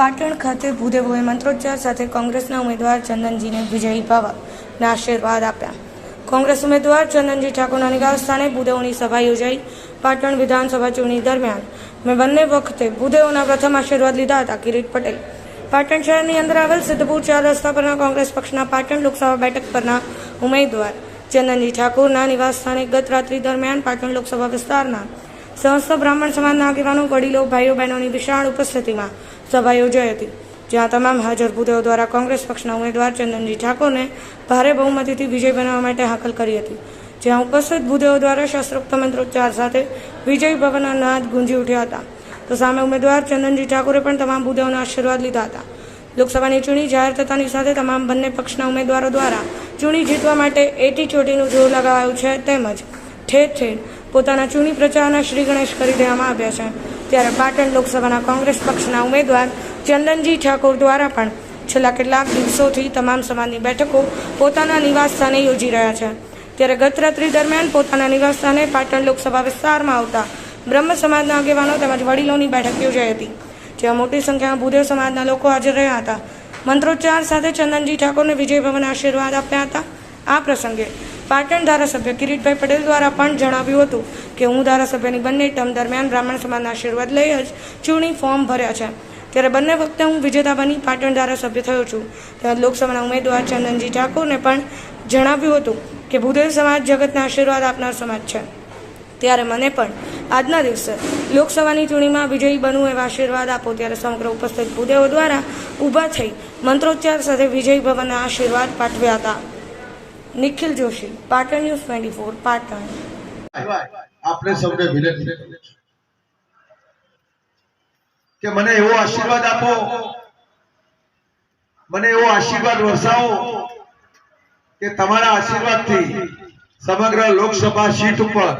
પાટણ ખાતે ભૂદેવોએ મંત્રોચ્ચાર સાથે કોંગ્રેસના ઉમેદવાર ચંદનજીને વિજયી ભાવના આશીર્વાદ આપ્યા. કોંગ્રેસ ઉમેદવાર ચંદનજી ઠાકોરના નિકાસ સ્થાને ભૂદેવોની સભા યોજાઈ પાટણ વિધાનસભા ચૂંટણી દરમિયાન. મેં બંને વખતે ભૂદેવોના પ્રથમ આશીર્વાદ લીધા હતા, કિરીટ પટેલ. પાટણ શહેરની અંદર આવેલ સિદ્ધપુર ચાર રસ્તા પરના કોંગ્રેસ પક્ષના પાટણ લોકસભા બેઠક પરના ઉમેદવાર ચંદનજી ઠાકોરના નિવાસ સ્થાને ગત રાત્રિ દરમિયાન પાટણ લોકસભા વિસ્તારના સમસ્ત બ્રાહ્મણ સમાજના આગેવાનો, વડીલો, ભાઈઓ, બહેનોની વિશાળ ઉપસ્થિતિમાં સભા યોજાઈ હતી, જ્યાં તમામ હાજર ભૂદેવો દ્વારા કોંગ્રેસ પક્ષના ઉમેદવાર ચંદનજી ઠાકોરને ભારે બહુમતીથી વિજય બનાવવા માટે હાકલ કરી હતી, જ્યાં ઉપસ્થિત ભૂદેવો દ્વારા શસ્ત્રોક્ત મંત્રોચ્ચાર સાથે વિજય ભવનના નાદ ગુંજી ઉઠ્યા હતા. તો સામે ઉમેદવાર ચંદનજી ઠાકોરે પણ તમામ ભૂદેવોના આશીર્વાદ લીધા હતા. લોકસભાની ચૂંટણી જાહેર થતાની સાથે તમામ બંને પક્ષના ઉમેદવારો દ્વારા ચૂંટણી જીતવા માટે એટી ચોટીનું જોર લગાવાયું છે, તેમજ ઠેર ઠેર પોતાના ચૂંટણી પ્રચારના શ્રી ગણેશ કરી દેવામાં આવ્યા છે. ત્યારે પાટણ લોકસભાના કોંગ્રેસ પક્ષના ઉમેદવાર ચંદનજી ઠાકોર દ્વારા પણ છેલ્લા કેટલાક દિવસોથી તમામ સમાજની બેઠકો પોતાના નિવાસ સ્થાને યોજી રહ્યા છે. ત્યારે ગત રાત્રિ દરમિયાન પોતાના નિવાસ સ્થાને પાટણ લોકસભા વિસ્તારમાં આવતા બ્રહ્મ સમાજના આગેવાનો તેમજ વડીલોની બેઠક યોજાઈ હતી, જ્યાં મોટી સંખ્યામાં ભૂદેવ સમાજના લોકો હાજર રહ્યા હતા. મંત્રોચ્ચાર સાથે ચંદનજી ઠાકોરને વિજય ભવન આશીર્વાદ આપ્યા હતા. આ પ્રસંગે પાટણ ધારાસભ્ય કિરીટભાઈ પટેલ દ્વારા પણ જણાવ્યું હતું કે હું ધારાસભ્યની બંને ટર્મ દરમિયાન બ્રાહ્મણ સમાજના આશીર્વાદ લઈ જ ચૂંટણી ફોર્મ ભર્યા છે. ત્યારે બંને વખતે હું વિજેતા બની પાટણ ધારાસભ્ય થયો છું. ત્યારે લોકસભાના ઉમેદવાર ચંદનજી ઠાકોરને પણ જણાવ્યું હતું કે ભૂદેવ સમાજ જગતના આશીર્વાદ આપનાર સમાજ છે. ત્યારે મને પણ આજના દિવસે લોકસભાની ચૂંટણીમાં વિજયી બનવું એવા આશીર્વાદ આપો ત્યારે સમગ્ર ઉપસ્થિત ભૂદેવો દ્વારા ઊભા થઈ મંત્રોચ્ચાર સાથે વિજય ભવનના આશીર્વાદ પાઠવ્યા હતા. Nikhil Joshi, Patan news twenty four, Patan. આપણે સૌને વિનંતી કે મને એવો આશીર્વાદ આપો, મને એવો આશીર્વાદ વરસાવો કે તમારા આશીર્વાદથી સમગ્ર લોકસભા સીટ ઉપર